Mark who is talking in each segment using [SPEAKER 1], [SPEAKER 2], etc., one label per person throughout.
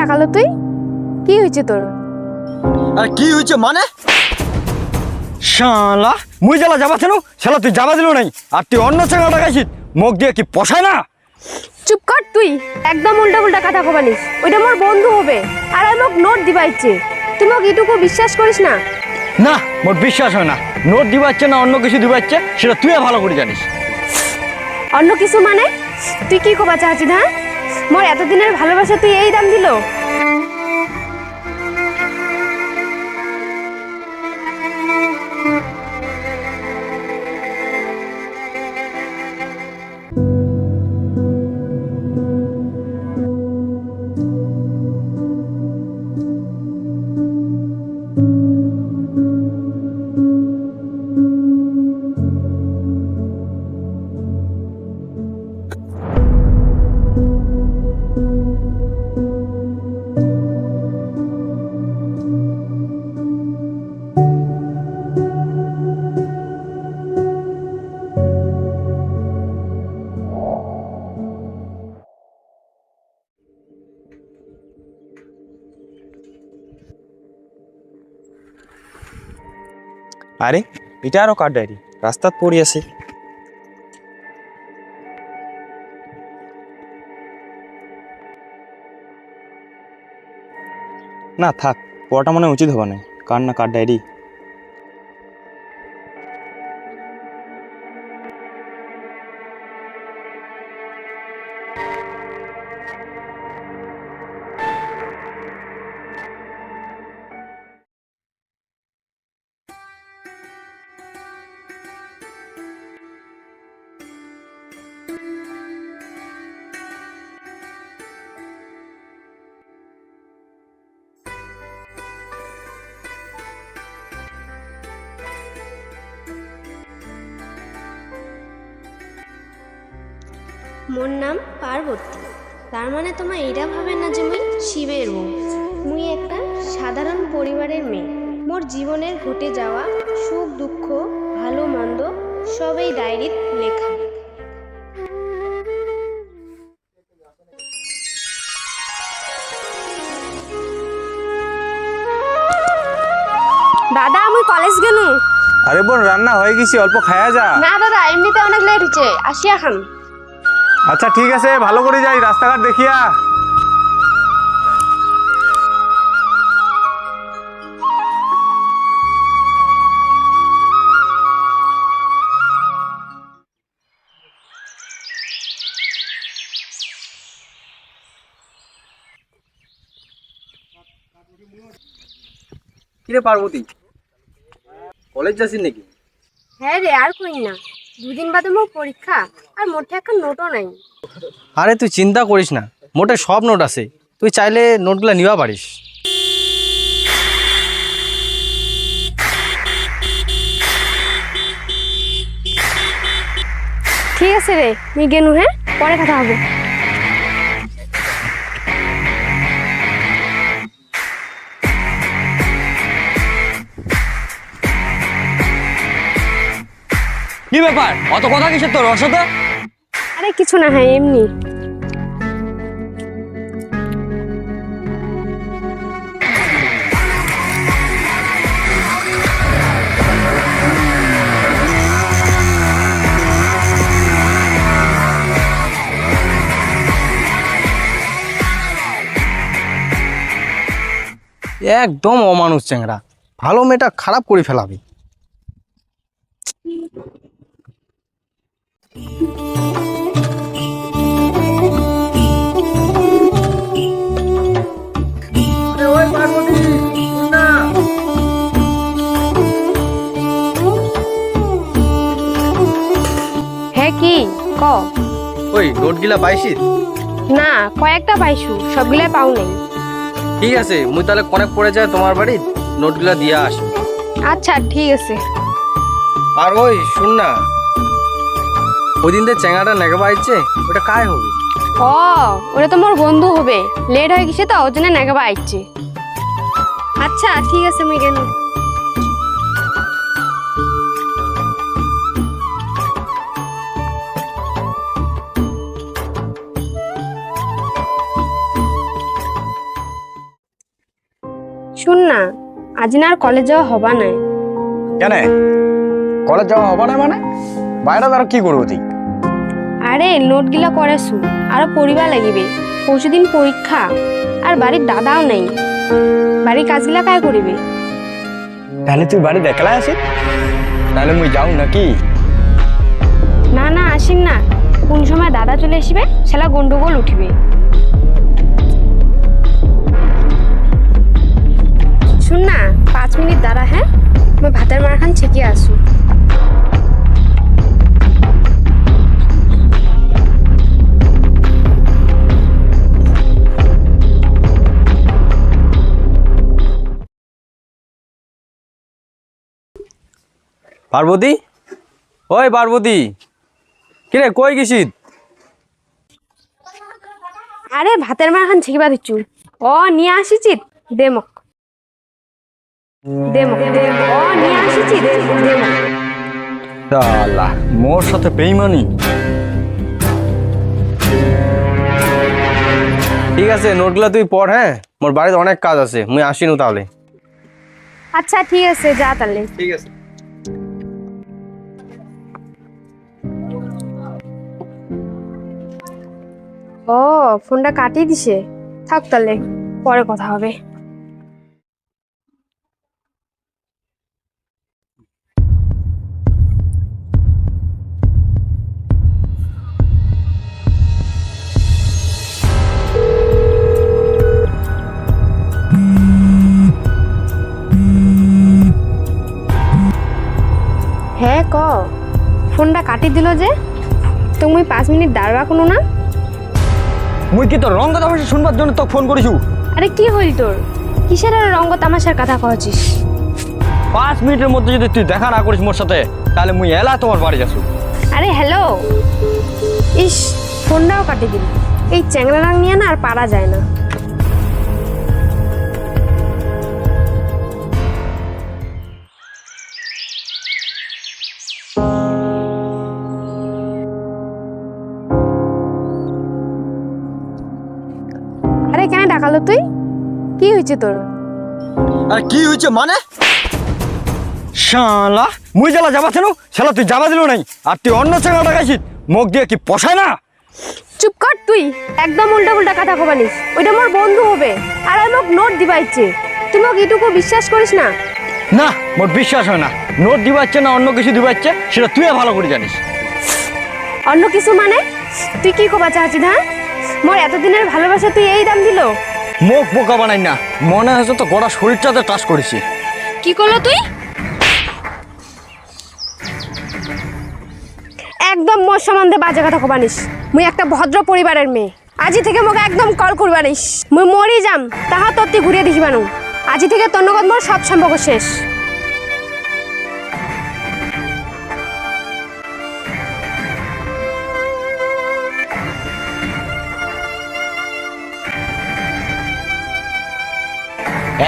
[SPEAKER 1] তাকালো তুই? কি হয়েছে তোর?
[SPEAKER 2] আর কি হয়েছে মানে?
[SPEAKER 3] শালা মুই জ্বালা যাবা ছিল শালা তুই যাবা দিল নাই। আর তুই অন্য চেঙ্গা লাগাইছিস মুখ দিয়ে কি পোষায় না?
[SPEAKER 1] চুপ কর তুই একদম উল্টা উল্টা কথা কবানিস। ওইটা মোর বন্ধু হবে আর আমি মোক নোট দিবা ইচ্ছে তুই মোক এটুকু বিশ্বাস করিস না?
[SPEAKER 3] না মোর বিশ্বাস হয় না। নোট দিবাচ্ছে না অন্য কিছু দিবাচ্ছে সেটা তুই ভালো করে জানিস।
[SPEAKER 1] অন্য কিছু মানে? তুই কি কবা চাচ্ছিস হ্যাঁ? মোর এতদিনের ভালোবাসা তুই এই দাম দিল?
[SPEAKER 2] আরে, এটা আরও কার ডায়েরি? রাস্তাত পড়ি আছে। না, থাক, পড়াটা মনে উচিত হবে না। কার না কার ডায়েরি?
[SPEAKER 4] মোর নাম পার্বতী। তার মানে তোমার এটা ভাবে না যে মুই শিবের বউ। মুই একটা সাধারণ পরিবারের মেয়ে। মোর জীবনের ঘটে যাওয়া সুখ দুঃখ ভালো মন্দ সবই ডায়েরিত লেখা।
[SPEAKER 1] দাদা আমি কলেজ গেলু
[SPEAKER 2] আরে বোন রান্না হয়ে গেছি অল্প খায়া যা।
[SPEAKER 1] না দাদা এমনিতে অনেক লেট হচ্ছে আসিয়া খান
[SPEAKER 2] আচ্ছা ঠিক আছে ভালো করে যাই রাস্তাঘাট দেখিয়া।
[SPEAKER 5] কিরে পার্বতী? কলেজ যাচ্ছিস নাকি?
[SPEAKER 1] হ্যাঁ রে আর কই না। দুদিন বাদে মোর পরীক্ষা আর মোটে একটা নোটও নাই।
[SPEAKER 5] আরে তুই চিন্তা করিস না মোটে সব নোট আছে তুই চাইলে নোটগুলো নিবা পারিস।
[SPEAKER 1] ঠিক আছে রে আমি গেনু হ্যাঁ পরে কথা হবে।
[SPEAKER 3] কি ব্যাপার? অত কথা কিসের তোর অসত
[SPEAKER 1] আরে কিছু না হ্যাঁ এমনি।
[SPEAKER 5] একদম অমানুষ চ্যাংরা। ভালো মেয়েটা খারাপ করে ফেলাবি।
[SPEAKER 1] হ্যাঁ কি? ক?
[SPEAKER 5] ওই নোটগুলা পাইছিস?
[SPEAKER 1] না কয়েকটা পাইছু সবগুলাই পাও নাই।
[SPEAKER 5] ঠিক আছে মুই তাহলে কনেক পড়ে যায় তোমার বাড়ি নোটগুলা দিয়ে আসি।
[SPEAKER 1] আচ্ছা ঠিক আছে।
[SPEAKER 5] আর ওই শুন না ওই দিন চ্যাংড়াটা নেগা আইছে ওটা কায় হবে?
[SPEAKER 1] ও ওটা তো মোর বন্ধু হবে। লেট হয়ে গেছে তো ওর জন্য নেগাবা আইছে আচ্ছা ঠিক আছে আমি গেলাম। শুন না আজ না আর কলেজ যাওয়া হবা নাই।
[SPEAKER 3] কেন? কলেজ যাওয়া হবা না মানে? বাইরে আর কি করব তুই?
[SPEAKER 1] আরে নোটগুলা করেছু আরও পড়িবা লাগিবে। পরশুদিন পরীক্ষা। আর বাড়ির দাদাও নেই। বাড়ির কাজগুলা কায় করিবে?
[SPEAKER 3] তাহলে তুই বাড়ি দেখলা আসি তাহলে মুই যাও নাকি?
[SPEAKER 1] না না আসিন না। কোন সময় দাদা চলে আসবে সেলা গন্ডগোল উঠিবে। শুন না পাঁচ মিনিট দাঁড়া হ্যাঁ? মই ভাতের মারখান ছেঁকে আসু।
[SPEAKER 5] পার্বতী? ওই পার্বতী। কিরে কই গেছিস?
[SPEAKER 1] আরে ভাতের মারখান ছেঁকিবা দিচ্ছু ও নিয়ে আসিছি দেমক দেমক ও নিয়ে আসিছি দেমক
[SPEAKER 3] শালা মোর সাথে বেইমানি?
[SPEAKER 5] ঠিক আছে নোটগুলা তুই পড় হ্যাঁ? মোর বাড়িতে অনেক কাজ আছে মুই আসিনু তাহলে।
[SPEAKER 1] আচ্ছা ঠিক আছে যা তাহলে।
[SPEAKER 5] ঠিক আছে।
[SPEAKER 1] ও, ফোনটা কাটিয়ে দিছে? থাক তাহলে, পরে কথা হবে। হ্যাঁ ক? ফোনটা কাটি দিল যে? তুমি পাঁচ মিনিট দাঁড়বা কোনো না?
[SPEAKER 3] মুই কি তোর রং কথা ভাষা শুনবার জন্য তোকে ফোন করেছু?
[SPEAKER 1] আরে কি হইল তোর? কিসের আর রঙ্গ তামাশার কথা কহছিস
[SPEAKER 3] পাঁচ মিনিটের মধ্যে যদি তুই দেখা না করিস মোর সাথে তাহলে মুই এলা তোমার বাড়ি যাসু।
[SPEAKER 1] আরে হ্যালো। ইস ফোনটাও কাটি দিল এই চ্যাংরা রাং নিয়ে না আর পারা যায় না। আরে তুই? কি হয়েছে তোর?
[SPEAKER 3] আর কি হয়েছে মানে? শালা মুই জেলা যাবা ছিল শালা তুই যাবা দিল নাই। আর তুই অন্য চেঙ্গা টাকাইছিস মুখ দিয়ে কি পোষায় না?
[SPEAKER 1] চুপ কর তুই। একদম উল্টা উল্টা কথা কবানিস ওইটা মোর বন্ধু হবে। আর আমাক নোট দিবাইছে তুই মোক এটুকু বিশ্বাস করিস না?
[SPEAKER 3] না মোর বিশ্বাস হয় না। নোট দিবাচ্ছে না অন্য কিছু দিবাচ্ছে সেটা তুই ভালো করে জানিস।
[SPEAKER 1] অন্য কিছু মানে? তুই কি কবা চাচ্ছিস হ্যাঁ? মোর এতদিনের ভালোবাসা তুই এই দাম দিল?
[SPEAKER 3] মুখ বোকা বানাই না। মনে হয়েছে তো গোড়া শরীরটাতে টাচ করেছি।
[SPEAKER 1] কি করল তুই? একদম মোর সম্বন্ধে বাজে কথা কবানিস মুই একটা ভদ্র পরিবারের মেয়ে। আজি থেকে মোকে একদম কল করবানিস মুই মরি যাম তাহা তোর তুই ঘুরিয়ে দেখিবানু আজি থেকে তোর নগদ মোর সব সম্পর্ক শেষ।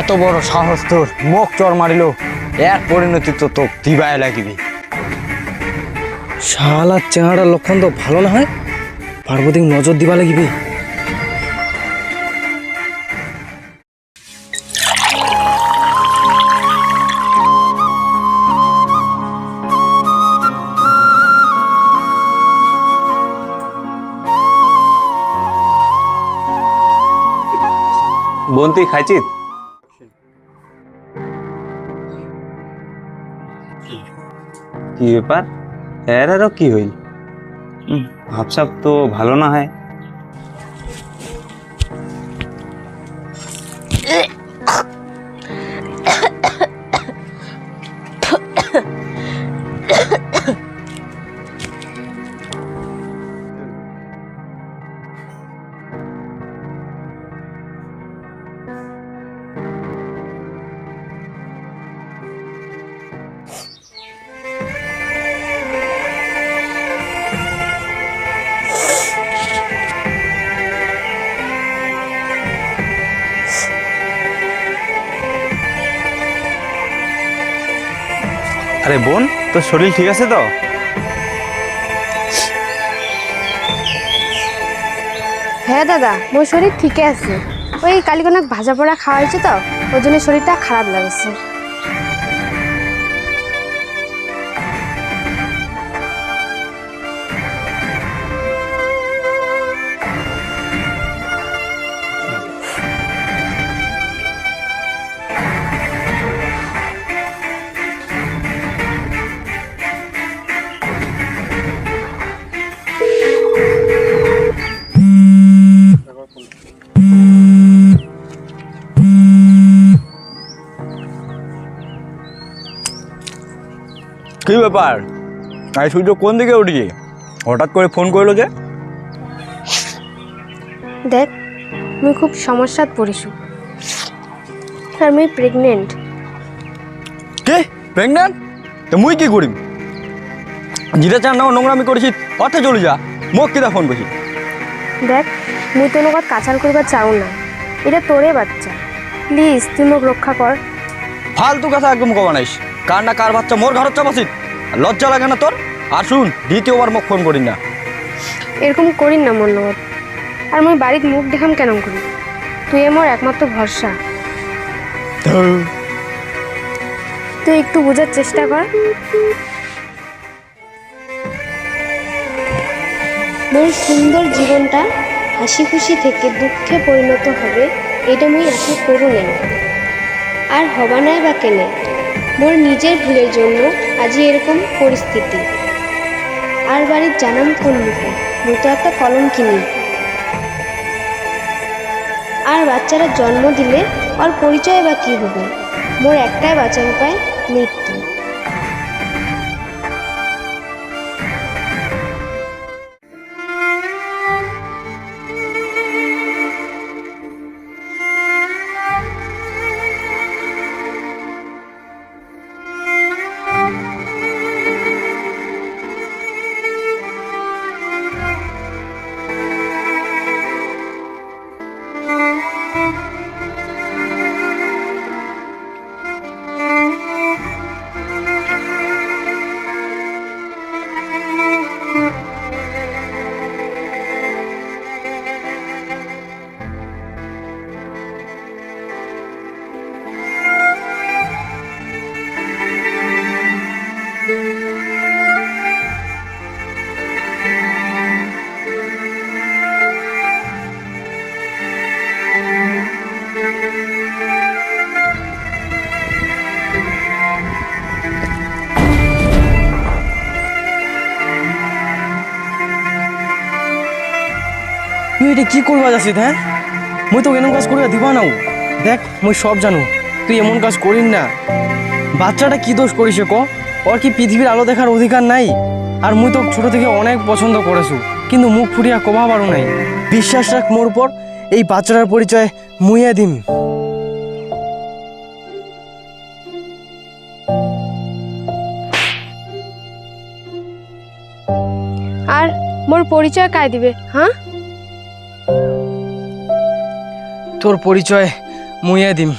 [SPEAKER 3] এত বড় সাহস তোর মুখ চর মারিল এর পরিণতি তো তোক দিবায় লাগিবি।
[SPEAKER 5] শালা চেহারা লক্ষণ তো ভালো না হয়? পার্বতী নজর দিবা লাগিবে?
[SPEAKER 2] বোন তুই খাইছিস? কি ব্যাপার? এর আরও কি হইল? হুম, ভাবসাব তো ভালো না হয়। আরে বোন, তোর শরীর ঠিক আছে তো?
[SPEAKER 1] হ্যাঁ দাদা, মোর শরীর ঠিকই আছে। ওই কালি ভাজা পোড়া খাওয়াইছে তো ওই জন্য শরীরটা খারাপ লাগছে।
[SPEAKER 3] কি ব্যাপার? আই সূর্য কোন দিকে উঠি হঠাৎ করে ফোন করল যে?
[SPEAKER 1] দেখ আমি খুব সমস্যাত পড়িছু। আর মুই প্রেগনেন্ট
[SPEAKER 3] কে? প্রেগনেন্ট তো মুই কি করিম? যেটা চান না নোংরামি করেছি অর্থে চলে যা। মোক কিতা ফোন করছি
[SPEAKER 1] দেখ মুই তো লগত কাচাল করিবার চাও না এটা তোরে বাচ্চা। প্লিজ তুই মোক রক্ষা কর।
[SPEAKER 3] ফালতু কথা একদম কবা নাইস। কার না কার বাচ্চা মোর ঘরত চাপাসিত লজ্জা লাগে না তোর? আর শুন দ্বিতীয়বার মোক ফোন করি না।
[SPEAKER 1] এরকম করিন না মন লগত আর মই বাড়িত মুখ দেখাম কেন করি? তুই আমার একমাত্র ভরসা। তুই একটু বোঝার চেষ্টা কর।
[SPEAKER 4] মোর সুন্দর জীবনটা হাসি খুশি থেকে দুঃখে পরিণত হবে এটা মুই আশা করু নাই। আর হবা নাই বা কেনে মোর নিজের ভুলের জন্য আজি এরকম পরিস্থিতি। আর বাড়ির জানাম কোন মুখে মতো একটা কলম কিনি। আর বাচ্চারা জন্ম দিলে ওর পরিচয় বা কী হবে? মোর একটাই বাঁচার উপায় মৃত্যু।
[SPEAKER 5] কি করবা যাচ্ছিস হ্যাঁ? মুই তো এমন কাজ করে দিবা নাও দেখ, মুই সব জানো। তুই এমন কাজ করিস না। বাচ্চাটা কি দোষ করিস ক? ওর কি পৃথিবীর আলো দেখার অধিকার নাই? আর মুই তো ছোট থেকে অনেক পছন্দ করেছু, কিন্তু মুখ ফুটিয়া কবা পারো নাই। বিশ্বাস রাখ মোর উপর, এই বাচ্চাটার পরিচয় মুইয়া দিম।
[SPEAKER 1] আর মোর পরিচয় কায় দিবে হ্যাঁ
[SPEAKER 5] তোর পরিচয় মুইয়া দিম।